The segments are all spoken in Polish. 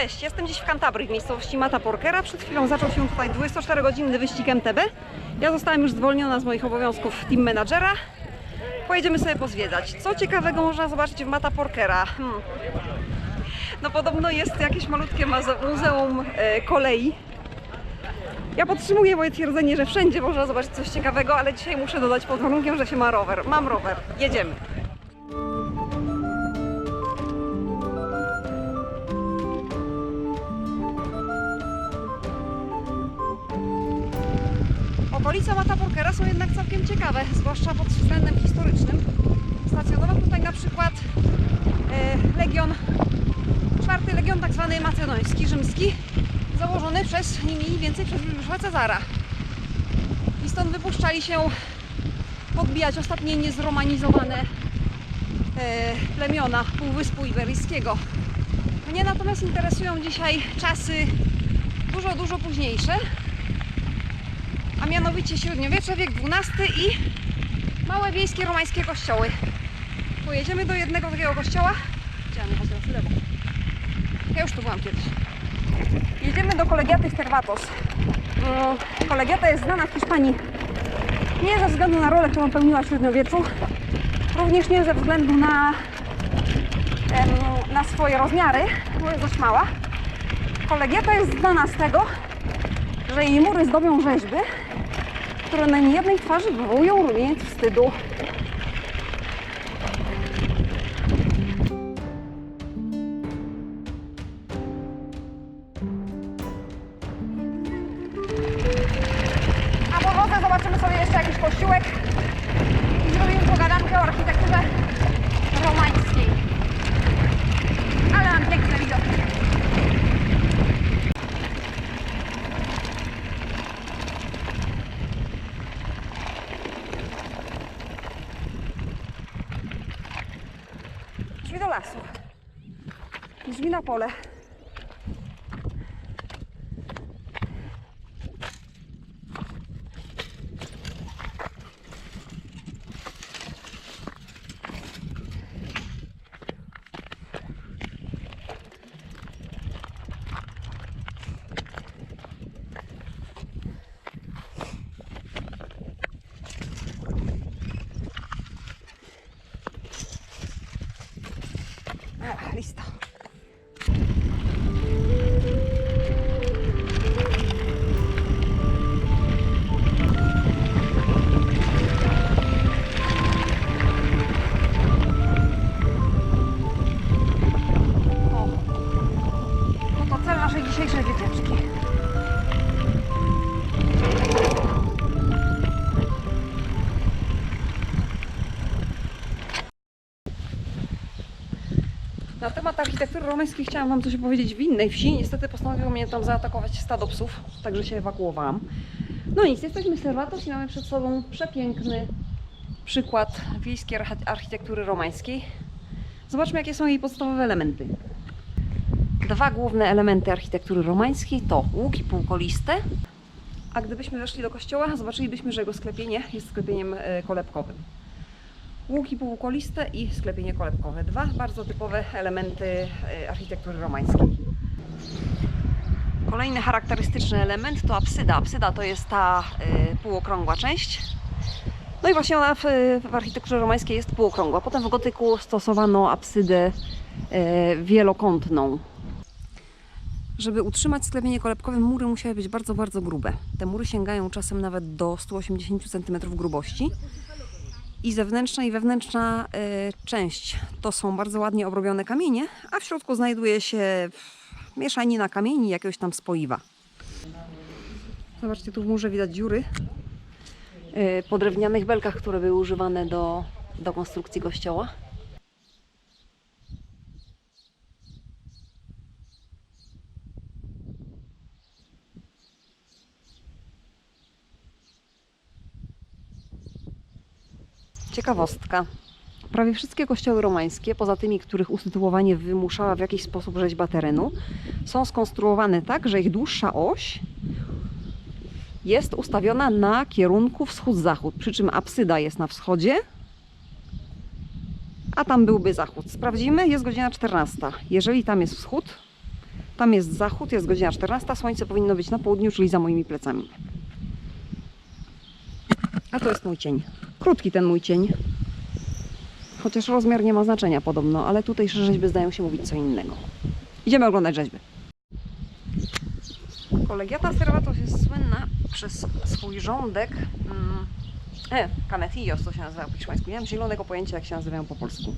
Cześć, jestem dziś w Cantabrii, w miejscowości Mata Porkera. Przed chwilą zaczął się tutaj 24-godzinny wyścig MTB. Ja zostałam już zwolniona z moich obowiązków team managera. Pojedziemy sobie pozwiedzać. Co ciekawego można zobaczyć w Mata Porkera? Hmm. No podobno jest jakieś malutkie muzeum e, kolei. Ja podtrzymuję moje twierdzenie, że wszędzie można zobaczyć coś ciekawego, ale dzisiaj muszę dodać pod warunkiem, że się ma rower. Mam rower. Jedziemy. Okolice Mata Porkera są jednak całkiem ciekawe, zwłaszcza pod względem historycznym. Stacjonował tutaj na przykład e, Legion, czwarty Legion tak zwany macedoński, rzymski, założony przez nie mniej więcej przez Juliusza Cezara. I stąd wypuszczali się podbijać ostatnie niezromanizowane e, plemiona Półwyspu Iberyjskiego. Mnie natomiast interesują dzisiaj czasy dużo, dużo późniejsze, a mianowicie średniowiecze, wiek XII i małe wiejskie romańskie kościoły. Pojedziemy do jednego takiego kościoła. Chciałam jechać teraz w lewo. Ja już tu byłam kiedyś. Jedziemy do kolegiaty w Tervatos. Mm, Kolegiata jest znana w Hiszpanii nie ze względu na rolę, którą pełniła w średniowieczu, również nie ze względu na, na swoje rozmiary, bo jest dość mała. Kolegiata jest znana z tego, że jej mury zdobią rzeźby, które na niejednej twarzy wywołują rumieniec wstydu. A po drodze zobaczymy sobie jeszcze jakiś kościółek i zrobimy pogadankę o architekturze romańskiej. Ale mam piękne. Lasu. Drzwi na pole. Na temat architektury romańskiej chciałam Wam coś powiedzieć w innej wsi. Niestety postanowiło mnie tam zaatakować stado psów, także się ewakuowałam. No nic, jesteśmy w Servatos i mamy przed sobą przepiękny przykład wiejskiej archi- architektury romańskiej. Zobaczmy, jakie są jej podstawowe elementy. Dwa główne elementy architektury romańskiej to łuki półkoliste, a gdybyśmy weszli do kościoła, zobaczylibyśmy, że jego sklepienie jest sklepieniem e, kolebkowym. Łuki półkoliste i sklepienie kolebkowe. Dwa bardzo typowe elementy e, architektury romańskiej. Kolejny charakterystyczny element to apsyda. Apsyda to jest ta e, półokrągła część. No i właśnie ona w, w architekturze romańskiej jest półokrągła. Potem w gotyku stosowano apsydę e, wielokątną. Żeby utrzymać sklepienie kolebkowe, mury musiały być bardzo, bardzo grube. Te mury sięgają czasem nawet do 180 cm grubości. I zewnętrzna i wewnętrzna e, część to są bardzo ładnie obrobione kamienie, a w środku znajduje się mieszanina kamieni i jakiegoś tam spoiwa. Zobaczcie, tu w murze widać dziury e, po drewnianych belkach, które były używane do, do konstrukcji kościoła. Ciekawostka. Prawie wszystkie kościoły romańskie, poza tymi, których usytuowanie wymuszała w jakiś sposób rzeźba terenu, są skonstruowane tak, że ich dłuższa oś jest ustawiona na kierunku wschód-zachód, przy czym apsyda jest na wschodzie, a tam byłby zachód. Sprawdzimy, jest godzina 14. Jeżeli tam jest wschód, Tam jest zachód, jest godzina 14, słońce powinno być na południu, czyli za moimi plecami. A to jest mój cień. Krótki ten mój cień. Chociaż rozmiar nie ma znaczenia podobno, ale tutejsze rzeźby zdają się mówić co innego. Idziemy oglądać rzeźby. Kolegiata Servatos jest słynna przez swój rządek. Mm, e, Canecillos to się nazywa po hiszpańsku. Nie mam zielonego pojęcia, jak się nazywają po polsku.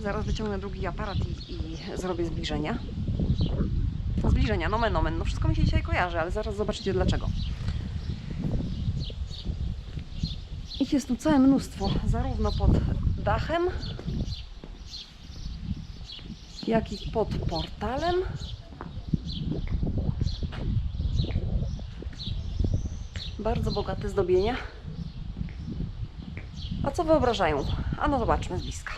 Zaraz wyciągnę drugi aparat i, i zrobię zbliżenia. Zbliżenia, nomen omen. No wszystko mi się dzisiaj kojarzy, ale zaraz zobaczycie dlaczego. Ich jest tu całe mnóstwo, zarówno pod dachem, jak i pod portalem. Bardzo bogate zdobienia. A co wyobrażają? A no zobaczmy z bliska.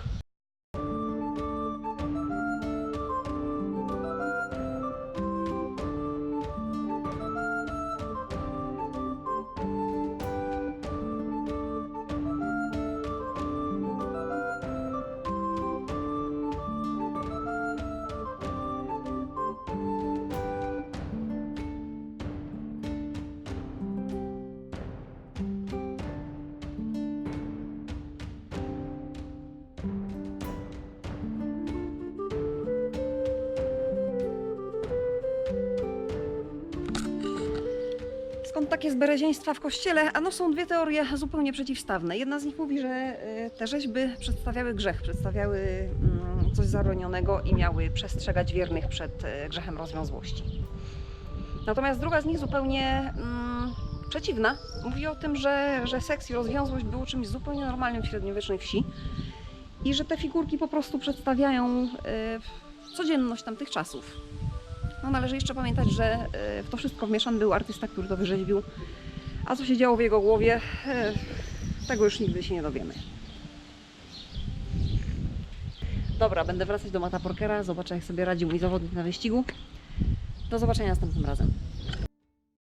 Takie zbereźieństwa w kościele? Ano są dwie teorie zupełnie przeciwstawne. Jedna z nich mówi, że e, te rzeźby przedstawiały grzech, przedstawiały mm, coś zabronionego i miały przestrzegać wiernych przed e, grzechem rozwiązłości. Natomiast druga z nich zupełnie mm, przeciwna. Mówi o tym, że, że seks i rozwiązłość było czymś zupełnie normalnym w średniowiecznej wsi i że te figurki po prostu przedstawiają e, codzienność tamtych czasów. No należy jeszcze pamiętać, że e, w to wszystko wmieszany był artysta, który to wyrzeźbił. A co się działo w jego głowie, e, tego już nigdy się nie dowiemy. Dobra, będę wracać do Mata Porkera, zobaczę jak sobie radzi mój zawodnik na wyścigu. Do zobaczenia następnym razem.